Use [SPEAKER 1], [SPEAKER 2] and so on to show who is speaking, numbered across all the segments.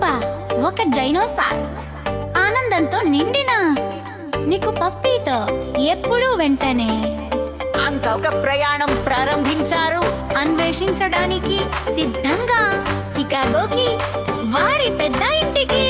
[SPEAKER 1] కుంభ ఒక డైనోసార్. ఆనందంతో నిండిన నీకు పప్పీతో ఎప్పుడూ వెంటనే.
[SPEAKER 2] అంతొక ప్రయాణం ప్రారంభించారు.
[SPEAKER 1] అన్వేషించడానికి సిద్ధంగా సికాగోకి వారి పెద్ద ఇంటికి.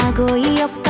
[SPEAKER 1] 하고 이없다.